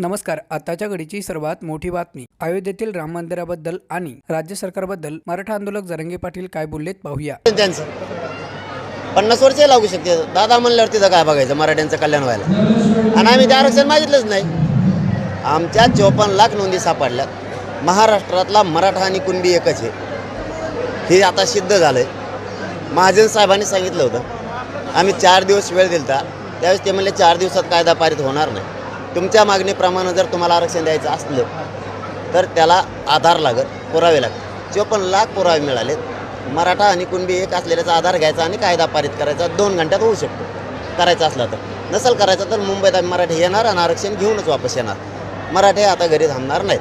नमस्कार. आताच्या घडीची सर्वात मोठी बातमी. अयोध्येतील राम मंदिराबद्दल आणि राज्य सरकारबद्दल मराठा आंदोलक जरंगे पाटील काय बोललेत पाहूया. त्यांचं. पन्नास वर्ष लागू शकते. दादा म्हणल्यावर तिथं काय बघायचं? मराठ्यांचं कल्याण व्हायला. आणि आम्ही ते आरक्षण मागितलंच नाही. आमच्या चोपन्न लाख नोंदी सापडल्यात महाराष्ट्रातला मराठा आणि कुणबी एकच आहे. हे आता सिद्ध झालं आहे महाजन साहेबांनी सांगितलं होतं. आम्ही चार दिवस वेळ दिलता. त्यावेळेस ते म्हणले चार दिवसात कायदा पारित होणार नाही. तुमच्या मागणीप्रमाणे जर तुम्हाला आरक्षण द्यायचं असलं तर त्याला आधार लागत पुरावे लागत. चोपन्न लाख पुरावे मिळाले मराठा आणि कुणबी एक असलेल्याचा आधार घ्यायचा आणि कायदा पारित करायचा दोन घंट्यात होऊ शकतो. करायचा असला तर. नसेल करायचं तर मुंबईत आम्ही मराठी येणार आणि आरक्षण घेऊनच वापस येणार. मराठे आता घरी थांबणार नाहीत.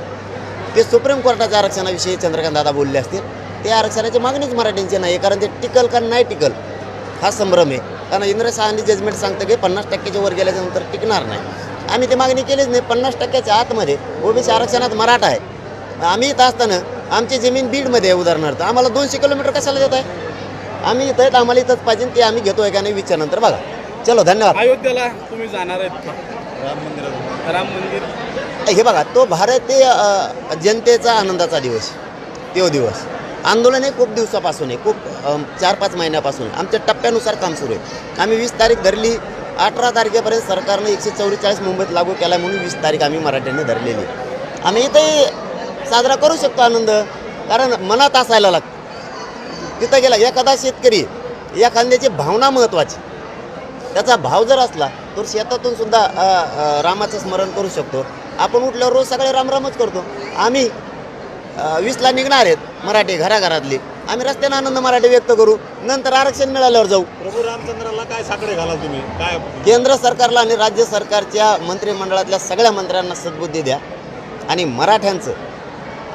ते सुप्रीम कोर्टाच्या आरक्षणाविषयी चंद्रकांत दादा बोलले असतील ते आरक्षणाची मागणीच मराठींची नाही कारण ते टिकल का नाही टिकल हा संभ्रम आहे. कारण इंद्र शहानी जजमेंट सांगतं की पन्नास टक्क्याच्या वर गेल्याच्यानंतर टिकणार नाही. आम्ही ती मागणी केलीच नाही. पन्नास टक्क्याच्या आतमध्ये ओबीसी आरक्षणात मराठा आहे. आम्ही इथं असताना आमची जमीन बीडमध्ये आहे उदाहरणार्थ. आम्हाला दोनशे किलोमीटर कशाला देत आहे? आम्ही इथं आहेत आम्हाला इथंच पाहिजे ते आम्ही घेतोय का नाही विचारनंतर बघा. चलो धन्यवाद. अयोध्येला तुम्ही जाणार आहेत राम मंदिर राम मंदिर. हे बघा तो भारतीय जनतेचा आनंदाचा दिवस. तो दिवस. आंदोलन हे खूप दिवसापासून आहे. खूप चार पाच महिन्यापासून. आहे. आमच्या टप्प्यानुसार काम सुरू आहे. आम्ही वीस तारीख धरली अठरा तारखेपर्यंत सरकारनं एकशे चौवेचाळीस मुंबईत लागू केला म्हणून वीस तारीख आम्ही मराठ्यांनी धरलेली आम्ही इथंही साजरा करू शकतो आनंद कारण मनात असायला लागतं. तिथं गेला एखादा शेतकरी या कांद्याची भावना महत्त्वाची त्याचा भाव जर असला तर शेतातून सुद्धा रामाचं स्मरण करू शकतो. आपण उठल्यावर रोज सगळे रामरामच करतो. आम्ही वीसला निघणार आहेत मराठी घराघरातली. आम्ही रस्त्याने आनंद मराठी व्यक्त करू. नंतर आरक्षण मिळाल्यावर जाऊ. प्रभू रामचंद्राला काय साकडे घालाल तुम्ही? काय? केंद्र सरकारला आणि राज्य सरकारच्या मंत्रिमंडळातल्या सगळ्या मंत्र्यांना सद्बुद्धी द्या आणि मराठ्यांचं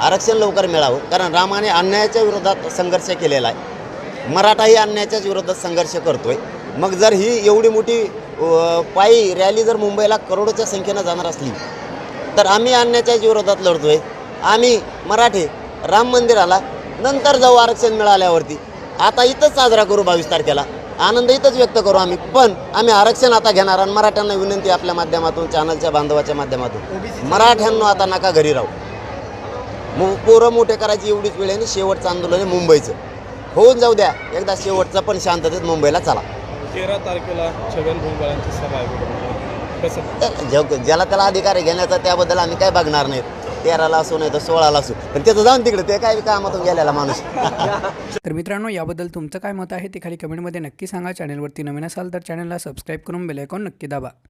आरक्षण लवकर मिळावं. कारण रामाने अन्यायाच्या विरोधात संघर्ष केलेला आहे. मराठाही अन्यायाच्याच विरोधात संघर्ष करतोय. मग जर ही एवढी मोठी पायी रॅली जर मुंबईला करोडोच्या संख्येनं जाणार असली तर आम्ही अन्यायाच्याच विरोधात लढतोय. आम्ही मराठी राम मंदिराला नंतर जाऊ आरक्षण मिळाल्यावरती. आता इथंच साजरा करू बावीस तारखेला. आनंद इथंच व्यक्त करू आम्ही. पण आम्ही आरक्षण आता घेणार आणि मराठ्यांना विनंती आपल्या माध्यमातून चॅनलच्या बांधवाच्या माध्यमातून. मराठ्यांना आता नका घरी राहू. मु पोरं मोठे करायची एवढीच वेळ आहे आणि शेवटचं आंदोलन आहे मुंबईचं. होऊन जाऊ द्या. एकदा शेवटचं पण शांततेत मुंबईला चला. तेरा तारखेला छगन भुजबळांची सभा आहे. जग ज्याला त्याला अधिकार घेण्याचा त्याबद्दल आम्ही काय बघणार नाहीत. तेराला असो नाही तर सोळाला असो. पण त्याचं जाऊन तिकडे ते काय कामातून गेलेला माणूस. तर मित्रांनो याबद्दल तुमचं काय मत आहे ते खाली कमेंटमध्ये नक्की सांगा. चॅनलवरती नवीन असाल तर चॅनलला सबस्क्राईब करून बेलायकॉन नक्की दाबा.